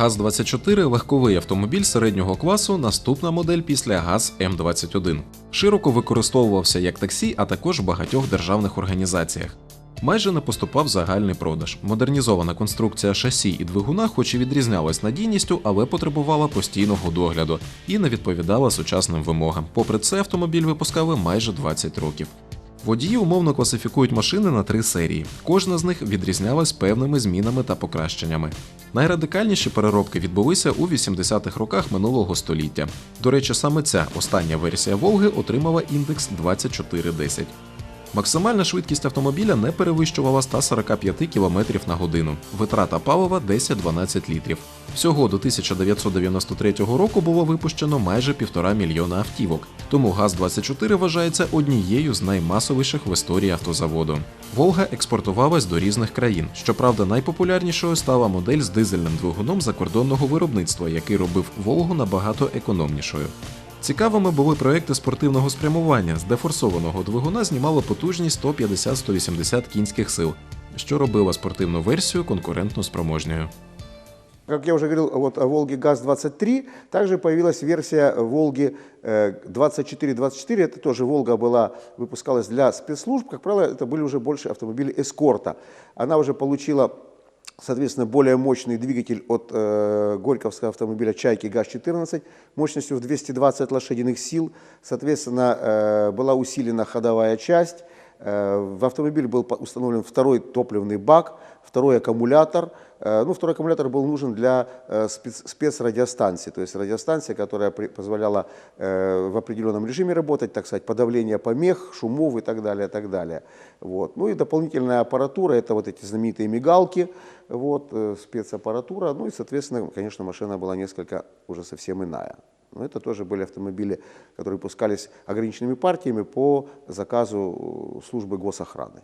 ГАЗ-24 – легковий автомобіль середнього класу, наступна модель після ГАЗ-М21. Широко використовувався як таксі, а також в багатьох державних організаціях. Майже не поступав загальний продаж. Модернізована конструкція шасі і двигуна, хоч і відрізнялась надійністю, але потребувала постійного догляду і не відповідала сучасним вимогам. Попри це, автомобіль випускали майже 20 років. Водії умовно класифікують машини на три серії. Кожна з них відрізнялась певними змінами та покращеннями. Найрадикальніші переробки відбулися у 80-х роках минулого століття. До речі, саме ця остання версія Волги отримала індекс 2410. Максимальна швидкість автомобіля не перевищувала 145 км на годину. Витрата палива 10-12 літрів. Всього до 1993 року було випущено майже півтора мільйона автівок, тому ГАЗ-24 вважається однією з наймасовіших в історії автозаводу. Волга експортувалась до різних країн. Щоправда, найпопулярнішою стала модель з дизельним двигуном закордонного виробництва, який робив Волгу набагато економнішою. Цікавими були проекти спортивного спрямування. З дефорсованого двигуна знімало потужність 150-180 кінських сил, що робило спортивну версію конкурентно спроможною. Как я уже говорил вот о Волге ГАЗ-23, также появилась версия Волги э, 2424. Это тоже Волга была, выпускалась для спецслужб. Как правило, это были уже больше автомобили эскорта. Она уже получила Соответственно, более мощный двигатель от э, горьковского автомобиля «Чайки» ГАЗ-14 мощностью в 220 лошадиных сил. Соответственно, э, была усилена ходовая часть. Э, в автомобиль был установлен второй топливный бак, второй аккумулятор. Э, ну, второй аккумулятор был нужен для э, спец- спецрадиостанции, то есть радиостанция, которая позволяла э, в определенном режиме работать, так сказать, подавление помех, шумов и так далее, и так далее. Вот. Ну и дополнительная аппаратура, это вот эти знаменитые мигалки, вот, спецаппаратура, ну и, соответственно, конечно, машина была несколько уже совсем иная. Но это тоже были автомобили, которые пускались ограниченными партиями по заказу службы госохраны.